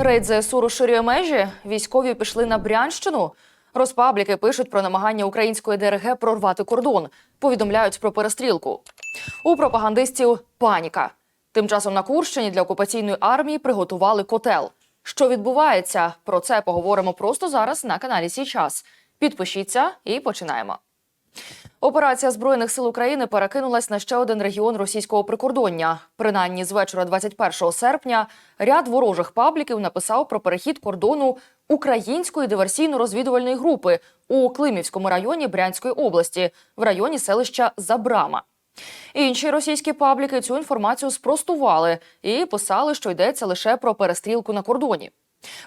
Рейд ЗСУ розширює межі. Військові пішли на Брянщину. Розпабліки пишуть про намагання української ДРГ прорвати кордон. Повідомляють про перестрілку. У пропагандистів паніка. Тим часом на Курщині для окупаційної армії приготували котел. Що відбувається? Про це поговоримо просто зараз на каналі Сій час. Підпишіться і починаємо. Операція збройних сил України перекинулась на ще один регіон російського прикордоння. Принаймні, з вечора 21 серпня ряд ворожих пабліків написав про перехід кордону української диверсійно-розвідувальної групи у Климівському районі Брянської області в районі селища Забрама. Інші російські пабліки цю інформацію спростували і писали, що йдеться лише про перестрілку на кордоні.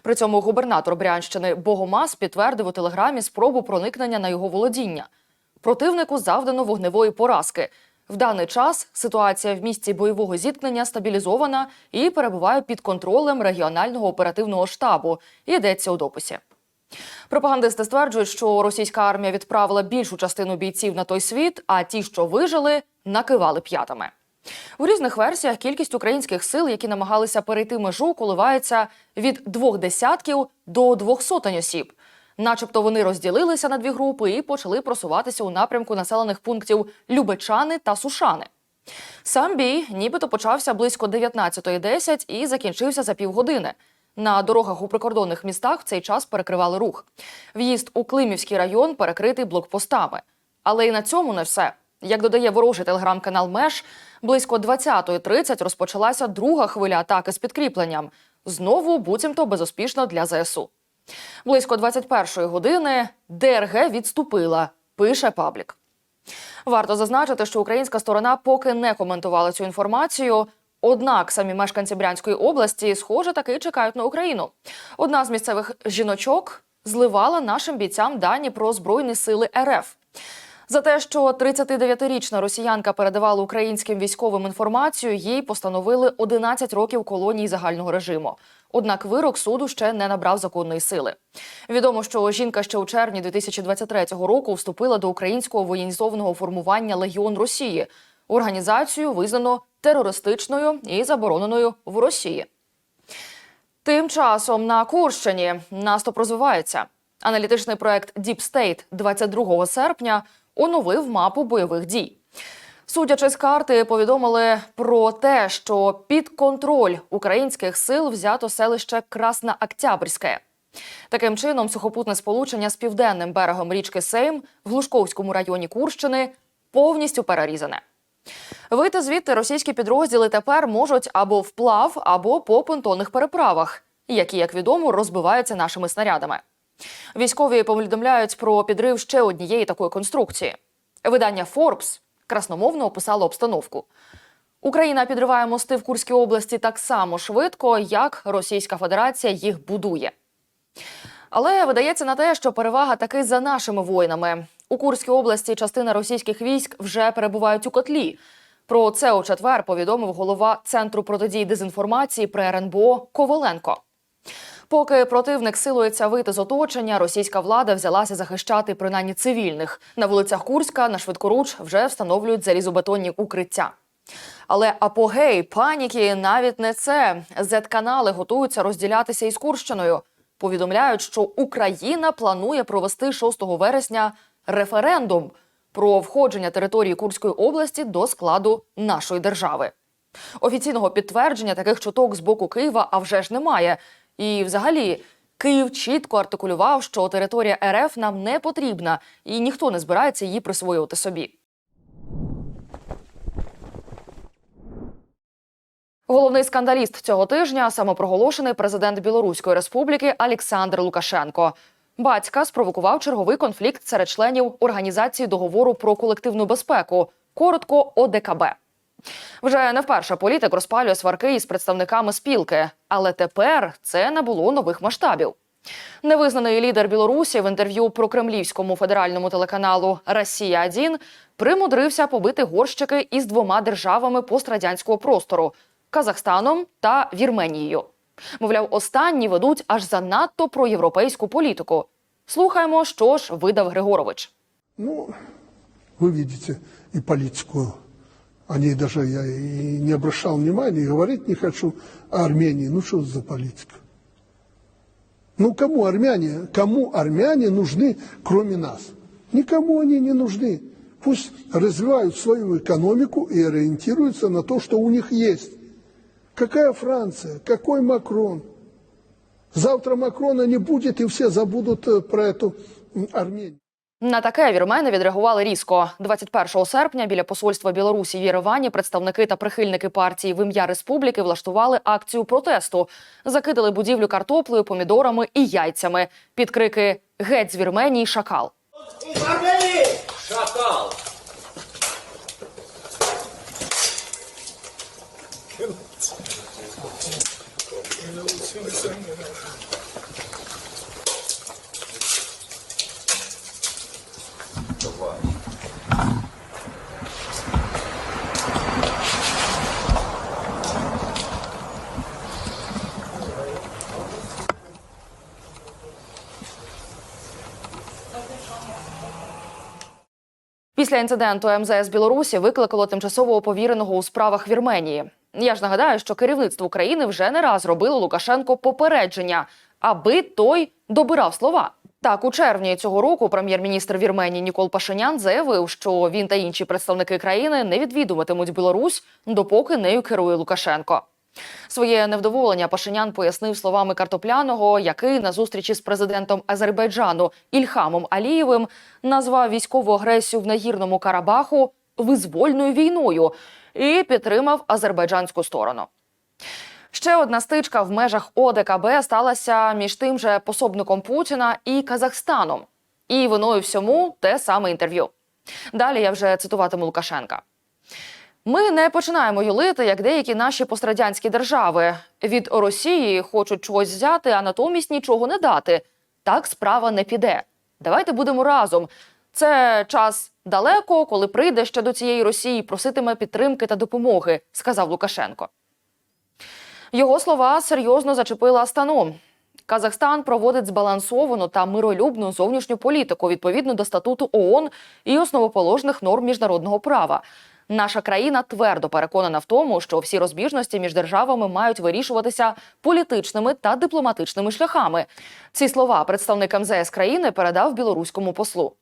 При цьому губернатор Брянщини Богомаз підтвердив у телеграмі спробу проникнення на його володіння. Противнику завдано вогневої поразки. В даний час ситуація в місці бойового зіткнення стабілізована і перебуває під контролем регіонального оперативного штабу. Йдеться у дописі. Пропагандисти стверджують, що російська армія відправила більшу частину бійців на той світ, а ті, що вижили, накивали п'ятами. У різних версіях кількість українських сил, які намагалися перейти межу, коливається від двох десятків до двох сотень осіб. Начебто вони розділилися на дві групи і почали просуватися у напрямку населених пунктів Любечани та Сушани. Сам бій нібито почався близько 19.10 і закінчився за півгодини. На дорогах у прикордонних містах в цей час перекривали рух. В'їзд у Климівський район перекритий блокпостами. Але і на цьому не все. Як додає ворожий телеграм-канал Меж, близько 20.30 розпочалася друга хвиля атаки з підкріпленням. Знову буцімто безуспішно для ЗСУ. Близько 21-ї години ДРГ відступила, пише паблік. Варто зазначити, що українська сторона поки не коментувала цю інформацію. Однак самі мешканці Брянської області, схоже, таки чекають на Україну. Одна з місцевих жіночок зливала нашим бійцям дані про збройні сили РФ. За те, що 39-річна росіянка передавала українським військовим інформацію, їй постановили 11 років колонії загального режиму. Однак вирок суду ще не набрав законної сили. Відомо, що жінка ще у червні 2023 року вступила до українського воєнізованого формування Легіон Росії. Організацію визнано терористичною і забороненою в Росії. Тим часом на Курщині наступ розвивається. Аналітичний проект Deep State 22 серпня оновив мапу бойових дій. Судячи з карти, повідомили про те, що під контроль українських сил взято селище Красна Октябрьське. Таким чином, сухопутне сполучення з південним берегом річки Сейм в Глушковському районі Курщини повністю перерізане. Вийти звідти російські підрозділи тепер можуть або вплав, або по понтонних переправах, які, як відомо, розбиваються нашими снарядами. Військові повідомляють про підрив ще однієї такої конструкції. Видання Forbes красномовно описало обстановку. Україна підриває мости в Курській області так само швидко, як Російська Федерація їх будує. Але видається на те, що перевага таки за нашими воїнами. У Курській області частина російських військ вже перебувають у котлі. Про це у четвер повідомив голова центру протидії дезінформації при РНБО Коваленко. Поки противник силується вийти з оточення, російська влада взялася захищати принаймні цивільних. На вулицях Курська на швидкоруч вже встановлюють залізобетонні укриття. Але апогей паніки навіть не це. Зет-канали готуються розділятися із Курщиною. Повідомляють, що Україна планує провести 6 вересня референдум про входження території Курської області до складу нашої держави. Офіційного підтвердження таких чуток з боку Києва а вже ж немає. І, взагалі, Київ чітко артикулював, що територія РФ нам не потрібна, і ніхто не збирається її присвоювати собі. Головний скандаліст цього тижня самопроголошений президент Білоруської республіки Олександр Лукашенко. Батька спровокував черговий конфлікт серед членів організації договору про колективну безпеку, коротко ОДКБ. Вже не вперше політик розпалює сварки із представниками спілки, але тепер це набуло нових масштабів. Невизнаний лідер Білорусі в інтерв'ю про кремлівському федеральному телеканалу Росія 1 примудрився побити горщики із двома державами пострадянського простору Казахстаном та Вірменією. Мовляв, останні ведуть аж занадто про європейську політику. Слухаємо, що ж видав Григорович. Ну, вы видите и политику. О ней даже я и не обращал внимания, и говорить не хочу. А Армении, ну что за политика? Ну кому армяне, кому армяне нужны, кроме нас? Никому они не нужны. Пусть развивают свою экономику и ориентируются на то, что у них есть. Какая Франция? Какой Макрон? Завтра Макрона не будет, и все забудут э, про эту Армению. На таке вірмени відреагували різко. 21 серпня біля посольства Білорусі в Єревані представники та прихильники партії в ім'я республіки влаштували акцію протесту, закидали будівлю картоплею, помідорами і яйцями під крики Геть з Вірменії, шакал. Шакал! Після інциденту МЗС Білорусі викликало тимчасового повіреного у справах Вірменії. Я ж нагадаю, що керівництво України вже не раз робило Лукашенко попередження, аби той добирав слова. Так, у червні цього року прем'єр-міністр Вірменії Нікол Пашинян заявив, що він та інші представники країни не відвідуватимуть Білорусь, допоки нею керує Лукашенко. Своє невдоволення Пашинян пояснив словами картопляного, який на зустрічі з президентом Азербайджану Ільхамом Алієвим назвав військову агресію в нагірному Карабаху визвольною війною і підтримав азербайджанську сторону. Ще одна стичка в межах ОДКБ сталася між тим же пособником Путіна і Казахстаном. І виною всьому те саме інтерв'ю. Далі я вже цитуватиму Лукашенка. Ми не починаємо юлити, як деякі наші пострадянські держави. Від Росії хочуть чогось взяти, а натомість нічого не дати. Так справа не піде. Давайте будемо разом. Це час далеко, коли прийде ще до цієї Росії, проситиме підтримки та допомоги, сказав Лукашенко. Його слова серйозно зачепили Астану. Казахстан проводить збалансовану та миролюбну зовнішню політику відповідно до статуту ООН і основоположних норм міжнародного права. Наша країна твердо переконана в тому, що всі розбіжності між державами мають вирішуватися політичними та дипломатичними шляхами. Ці слова представник МЗС країни передав білоруському послу.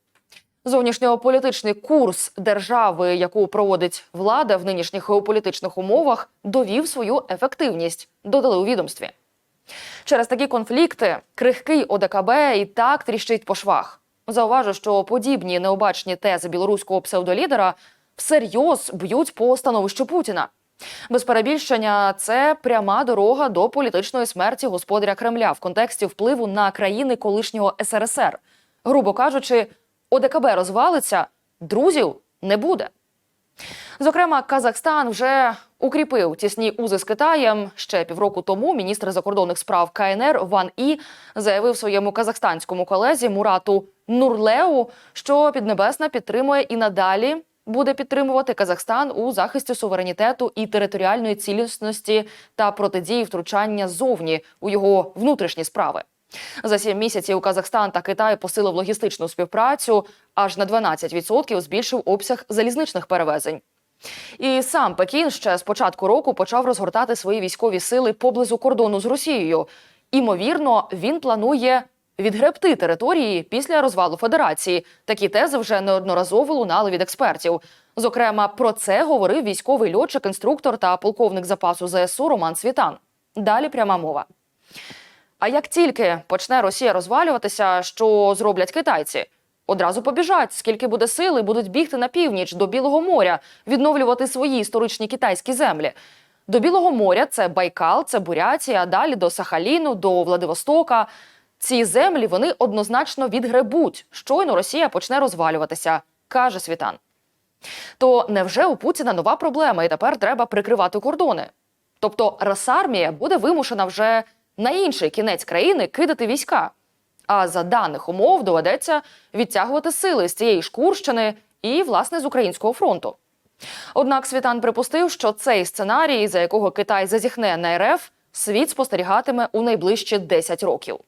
Зовнішньополітичний курс держави, яку проводить влада в нинішніх геополітичних умовах, довів свою ефективність, додали у відомстві. Через такі конфлікти крихкий ОДКБ і так тріщить по швах. Зауважу, що подібні необачні тези білоруського псевдолідера всерйоз б'ють по становищу Путіна. Без перебільшення це пряма дорога до політичної смерті господаря Кремля в контексті впливу на країни колишнього СРСР. Грубо кажучи, ОДКБ розвалиться, друзів не буде. Зокрема, Казахстан вже укріпив тісні узи з Китаєм. Ще півроку тому міністр закордонних справ КНР Ван І заявив своєму казахстанському колезі Мурату Нурлеу, що Піднебесна підтримує і надалі буде підтримувати Казахстан у захисті суверенітету і територіальної цілісності та протидії втручання ззовні у його внутрішні справи. За сім місяців Казахстан та Китай посилив логістичну співпрацю, аж на 12% збільшив обсяг залізничних перевезень. І сам Пекін ще з початку року почав розгортати свої військові сили поблизу кордону з Росією. Імовірно, він планує відгребти території після розвалу федерації. Такі тези вже неодноразово лунали від експертів. Зокрема, про це говорив військовий льотчик, інструктор та полковник запасу ЗСУ Роман Світан. Далі пряма мова. А як тільки почне Росія розвалюватися, що зроблять китайці? Одразу побіжать, скільки буде сили, будуть бігти на північ до Білого моря, відновлювати свої історичні китайські землі. До Білого моря це Байкал, це Бурятія, далі до Сахаліну, до Владивостока. Ці землі вони однозначно відгребуть. Щойно Росія почне розвалюватися, каже Світан. То невже у Путіна нова проблема, і тепер треба прикривати кордони? Тобто Росармія буде вимушена вже на інший кінець країни кидати війська. А за даних умов доведеться відтягувати сили з цієї ж Курщини і, власне, з українського фронту. Однак Світан припустив, що цей сценарій, за якого Китай зазіхне на РФ, світ спостерігатиме у найближчі 10 років.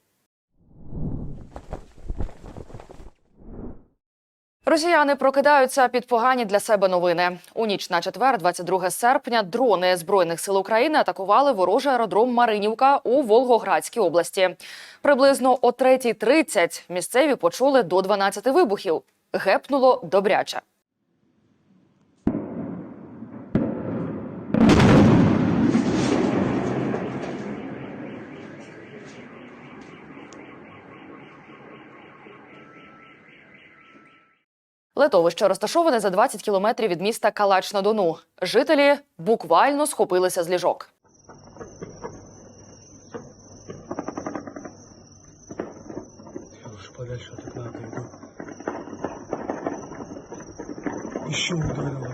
Росіяни прокидаються під погані для себе новини. У ніч на четвер, 22 серпня, дрони збройних сил України атакували ворожий аеродром Маринівка у Волгоградській області. Приблизно о 3.30 місцеві почули до 12 вибухів. Гепнуло добряче. Литовище розташоване за 20 кілометрів від міста Калач на Дону. Жителі буквально схопилися з ліжок. Подальше от окна отойду. Еще ударило.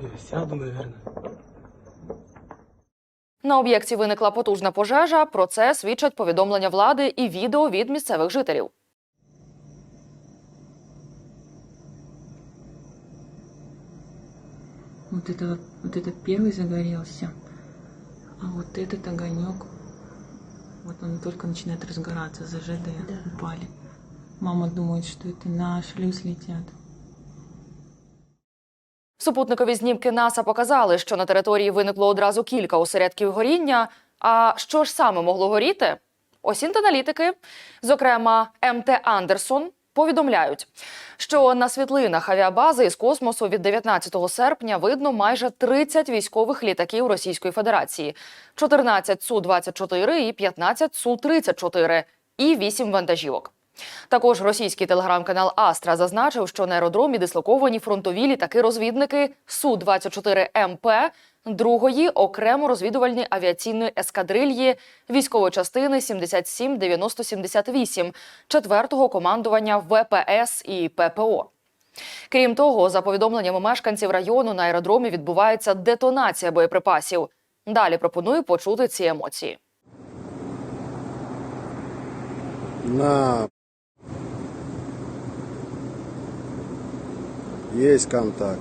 Я сяду, наверное. На об'єкті виникла потужна пожежа. Про це свідчать повідомлення влади і відео від місцевих жителів. Вот это вот, вот это первый загорелся, а вот этот огонек, вот он только начинает разгораться, ЗЖД упали. Мама думает, что это на шлюз летят. Супутникові знімки НАСА показали, що на території виникло одразу кілька осередків горіння. А що ж саме могло горіти? Осінт-аналітики, зокрема МТ Андерсон, повідомляють, що на світлинах авіабази із космосу від 19 серпня видно майже 30 військових літаків Російської Федерації, 14 Су-24 і 15 Су-34 і 8 вантажівок. Також російський телеграм-канал Астра зазначив, що на аеродромі дислоковані фронтові літаки-розвідники Су-24 МП другої окремо розвідувальної авіаційної ескадрильї військової частини 77-90-78 четвертого командування ВПС і ППО. Крім того, за повідомленнями мешканців району на аеродромі відбувається детонація боєприпасів. Далі пропоную почути ці емоції. На. Есть контакт.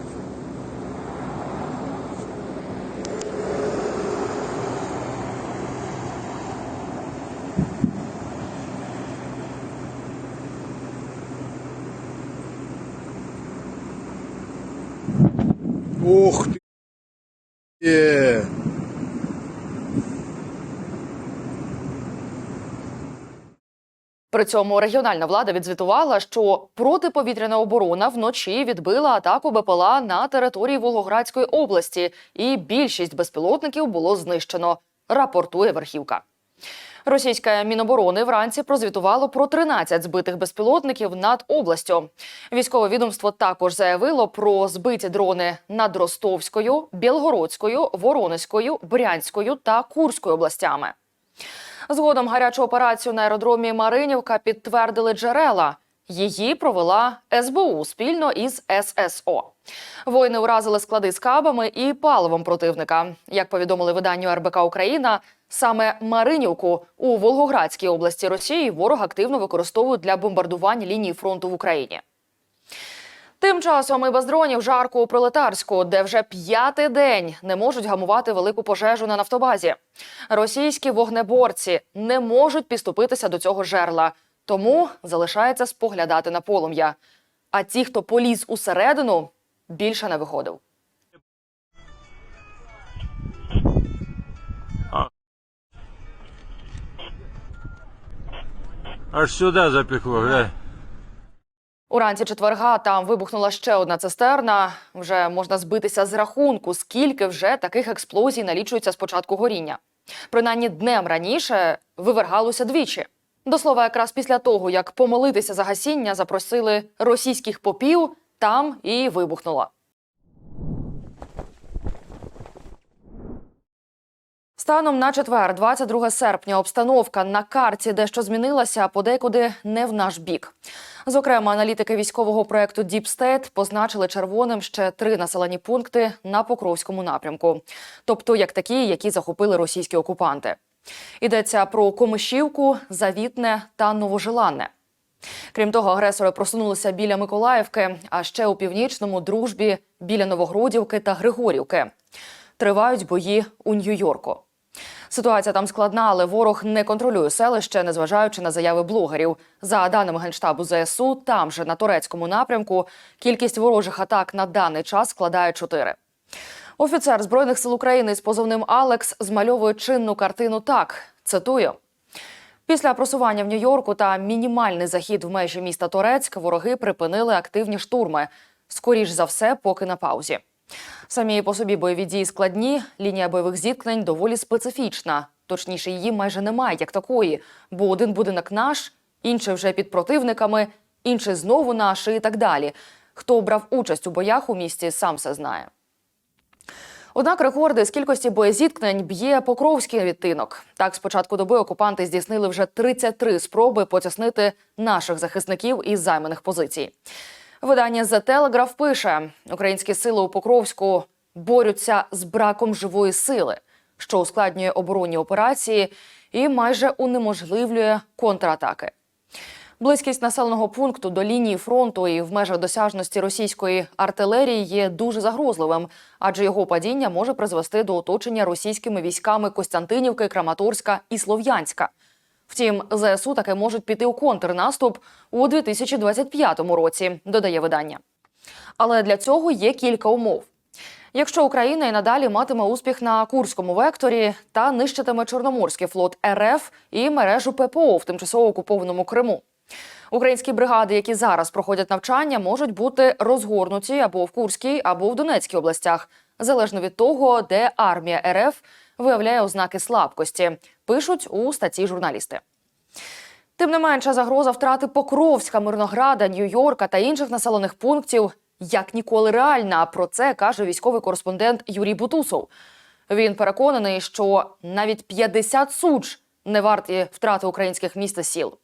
Ух ты! При цьому регіональна влада відзвітувала, що протиповітряна оборона вночі відбила атаку БПЛА на території Волгоградської області, і більшість безпілотників було знищено. Рапортує верхівка. Російське міноборони вранці прозвітувало про 13 збитих безпілотників над областю. Військове відомство також заявило про збиті дрони над Ростовською, Білгородською, Воронезькою, Брянською та Курською областями. Згодом гарячу операцію на аеродромі Маринівка підтвердили джерела. Її провела СБУ спільно із ССО. Воїни уразили склади з кабами і паливом противника. Як повідомили виданню РБК Україна, саме Маринівку у Волгоградській області Росії ворог активно використовують для бомбардувань лінії фронту в Україні. Тим часом і без дронів жарко у пролетарську, де вже п'ятий день не можуть гамувати велику пожежу на нафтобазі. Російські вогнеборці не можуть підступитися до цього жерла, тому залишається споглядати на полум'я. А ті, хто поліз усередину, більше не виходив. Аж сюди запекло, глянь. Уранці четверга там вибухнула ще одна цистерна. Вже можна збитися з рахунку, скільки вже таких експлозій налічується з початку горіння. Принаймні днем раніше вивергалося двічі. До слова, якраз після того, як помолитися за гасіння, запросили російських попів, там і вибухнула. Станом на четвер, 22 серпня, обстановка на карті дещо змінилася, а подекуди не в наш бік. Зокрема, аналітики військового проекту State позначили червоним ще три населені пункти на Покровському напрямку, тобто як такі, які захопили російські окупанти. Йдеться про Комишівку, Завітне та Новожеланне. Крім того, агресори просунулися біля Миколаївки, а ще у північному дружбі біля Новогродівки та Григорівки. Тривають бої у Нью-Йорку. Ситуація там складна, але ворог не контролює селище, незважаючи на заяви блогерів. За даними генштабу ЗСУ, там же на турецькому напрямку кількість ворожих атак на даний час складає чотири. Офіцер збройних сил України з позовним Алекс змальовує чинну картину так. Цитую. Після просування в Нью-Йорку та мінімальний захід в межі міста Торецьк вороги припинили активні штурми. Скоріш за все, поки на паузі. Самі по собі бойові дії складні, лінія бойових зіткнень доволі специфічна. Точніше, її майже немає як такої, бо один будинок наш, інший вже під противниками, інший знову наш і так далі. Хто брав участь у боях у місті, сам все знає. Однак рекорди з кількості боєзіткнень б'є Покровський відтинок. Так, з початку доби окупанти здійснили вже 33 спроби потіснити наших захисників із займаних позицій. Видання The Telegraph пише: українські сили у Покровську борються з браком живої сили, що ускладнює оборонні операції і майже унеможливлює контратаки. Близькість населеного пункту до лінії фронту і в межах досяжності російської артилерії є дуже загрозливим, адже його падіння може призвести до оточення російськими військами Костянтинівки, Краматорська і Слов'янська. Втім, ЗСУ таки можуть піти у контрнаступ у 2025 році, додає видання. Але для цього є кілька умов. Якщо Україна і надалі матиме успіх на Курському векторі та нищитиме Чорноморський флот РФ і мережу ППО в тимчасово окупованому Криму. Українські бригади, які зараз проходять навчання, можуть бути розгорнуті або в Курській, або в Донецькій областях, залежно від того, де армія РФ виявляє ознаки слабкості, пишуть у статті журналісти. Тим не менше, загроза втрати Покровська, Мирнограда, Нью-Йорка та інших населених пунктів як ніколи реальна. Про це каже військовий кореспондент Юрій Бутусов. Він переконаний, що навіть 50 суч не варті втрати українських міст і сіл.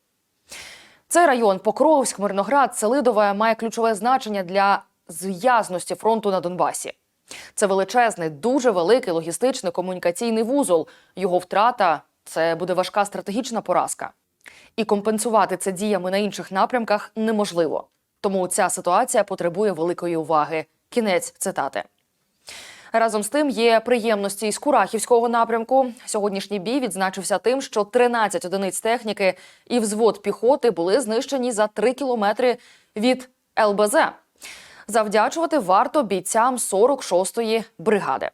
Цей район Покровськ, Мирноград, Селидове має ключове значення для зв'язності фронту на Донбасі. Це величезний, дуже великий логістичний комунікаційний вузол. Його втрата це буде важка стратегічна поразка. І компенсувати це діями на інших напрямках неможливо. Тому ця ситуація потребує великої уваги. Кінець цитати. Разом з тим є приємності із Курахівського напрямку. Сьогоднішній бій відзначився тим, що 13 одиниць техніки і взвод піхоти були знищені за 3 кілометри від ЛБЗ. Завдячувати варто бійцям 46-ї бригади.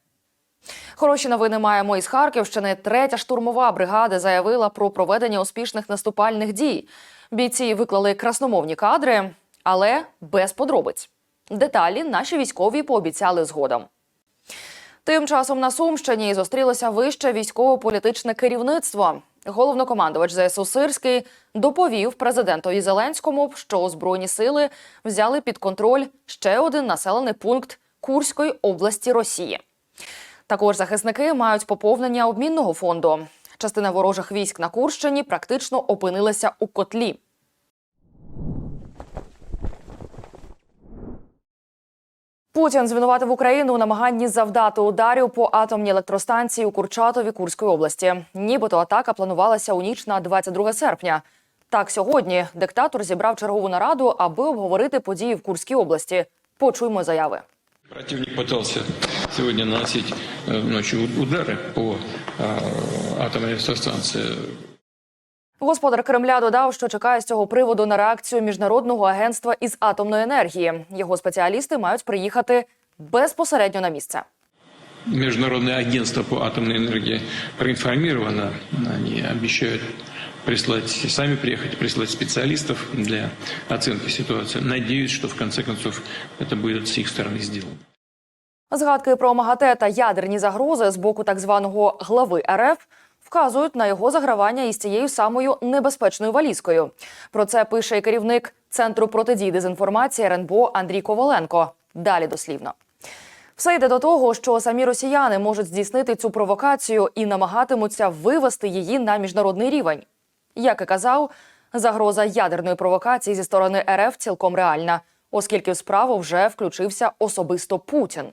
Хороші новини маємо із Харківщини. Третя штурмова бригада заявила про проведення успішних наступальних дій. Бійці виклали красномовні кадри, але без подробиць. Деталі наші військові пообіцяли згодом. Тим часом на Сумщині зустрілося вище військово-політичне керівництво. Головнокомандувач ЗСУ Сирський доповів президентові Зеленському, що збройні сили взяли під контроль ще один населений пункт Курської області Росії. Також захисники мають поповнення обмінного фонду. Частина ворожих військ на Курщині практично опинилася у котлі. Путін звинуватив Україну у намаганні завдати ударів по атомній електростанції у Курчатові Курської області. Нібито атака планувалася у ніч на 22 серпня. Так, сьогодні диктатор зібрав чергову нараду, аби обговорити події в Курській області. Почуймо заяви. Противник пытался сегодня наносить э, ночью удары по э, атомной электростанции. Господар Кремля додав, що чекає з цього приводу на реакцію міжнародного агентства із атомної енергії. Його спеціалісти мають приїхати безпосередньо на місце. Международное агентство по атомной энергии проинформировано. Они обещают прислать, сами приехать, прислать специалистов для оценки ситуации. Надеюсь, что в конце концов это будет с их стороны сделано. Згадки про МАГАТЕ та ядерні загрози з боку так званого глави РФ вказують на його загравання із цією самою небезпечною валізкою. Про це пише і керівник центру протидії дезінформації РНБО Андрій Коваленко. Далі дослівно. Все йде до того, що самі росіяни можуть здійснити цю провокацію і намагатимуться вивести її на міжнародний рівень. Як і казав, загроза ядерної провокації зі сторони РФ цілком реальна, оскільки в справу вже включився особисто Путін.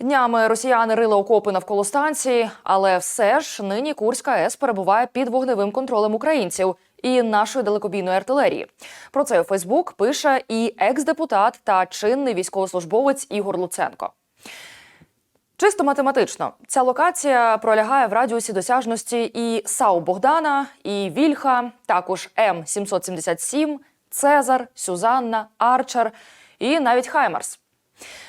Днями росіяни рили окопи навколо станції, але все ж нині Курська АЕС перебуває під вогневим контролем українців і нашої далекобійної артилерії. Про це у Фейсбук пише і екс-депутат та чинний військовослужбовець Ігор Луценко. Чисто математично, ця локація пролягає в радіусі досяжності і САУ Богдана, і Вільха, також М777, Цезар, Сюзанна, Арчер і навіть Хаймарс.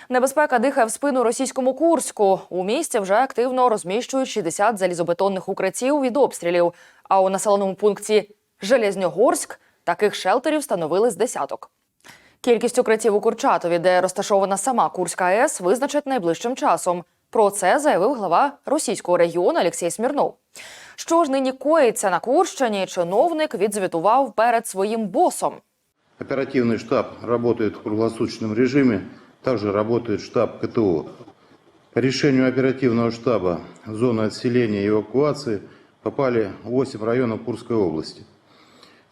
Небезпека дихає в спину російському Курську. У місті вже активно розміщують 60 залізобетонних укриттів від обстрілів. А у населеному пункті Железньогорськ таких шелтерів встановили з десяток. Кількість укриттів у Курчатові, де розташована сама Курська АЕС, визначать найближчим часом. Про це заявив глава російського регіону Олексій Смірнов. Що ж нині коїться на Курщині, чиновник відзвітував перед своїм босом. Оперативный штаб работает в круглосуточном режиме, также работает штаб КТО. По решению оперативного штаба в зону отселения и эвакуации попали 8 районов Курской области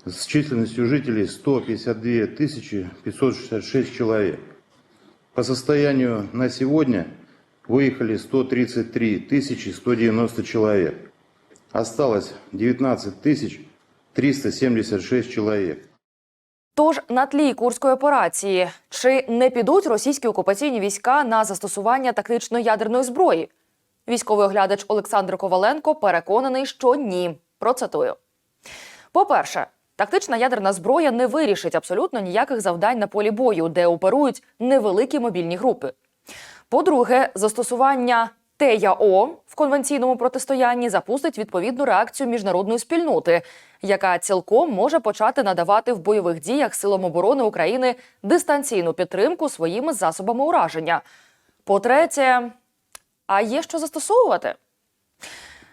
с численностью жителей 152 566 человек. По состоянию на сегодня выехали 133 190 человек. Осталось 19 376 человек. Тож на тлі курської операції чи не підуть російські окупаційні війська на застосування тактично-ядерної зброї? Військовий оглядач Олександр Коваленко переконаний, що ні. Процитую. По-перше, тактична ядерна зброя не вирішить абсолютно ніяких завдань на полі бою, де оперують невеликі мобільні групи. По-друге, застосування ТЯО в конвенційному протистоянні запустить відповідну реакцію міжнародної спільноти, яка цілком може почати надавати в бойових діях силам оборони України дистанційну підтримку своїми засобами ураження. По-третє, а є що застосовувати?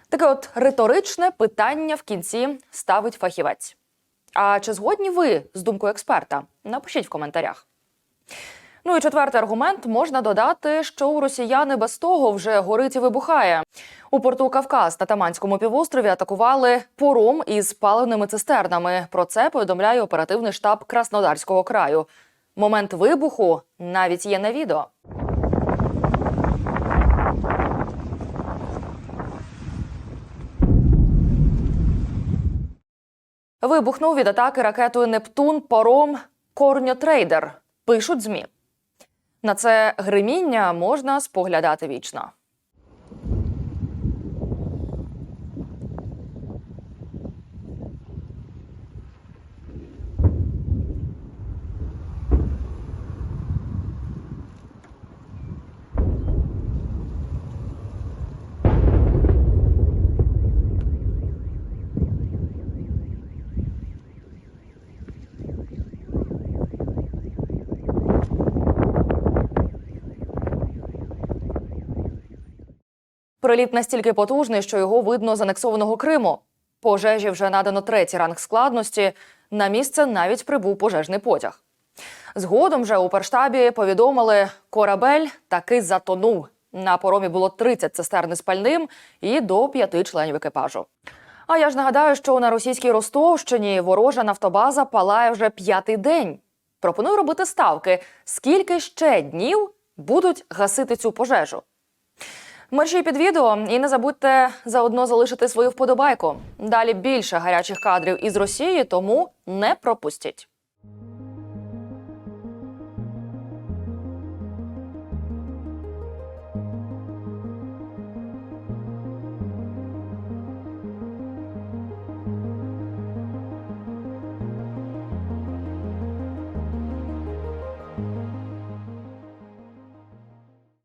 Таке от риторичне питання в кінці ставить фахівець. А чи згодні ви з думкою експерта? Напишіть в коментарях. Ну і четвертий аргумент можна додати, що у росіяни без того вже горить і вибухає. У порту Кавказ на Таманському півострові атакували пором із паливними цистернами. Про це повідомляє оперативний штаб Краснодарського краю. Момент вибуху навіть є на відео. Вибухнув від атаки ракетою Нептун паром Корньотрейдер. Пишуть змі. На це гриміння можна споглядати вічно. Приліт настільки потужний, що його видно з анексованого Криму. Пожежі вже надано третій ранг складності. На місце навіть прибув пожежний потяг. Згодом же у перштабі повідомили, корабель таки затонув. На поромі було 30 цистерн з пальним і до п'яти членів екіпажу. А я ж нагадаю, що на російській Ростовщині ворожа нафтобаза палає вже п'ятий день. Пропоную робити ставки, скільки ще днів будуть гасити цю пожежу. Мерші під відео і не забудьте заодно залишити свою вподобайку. Далі більше гарячих кадрів із Росії, тому не пропустіть.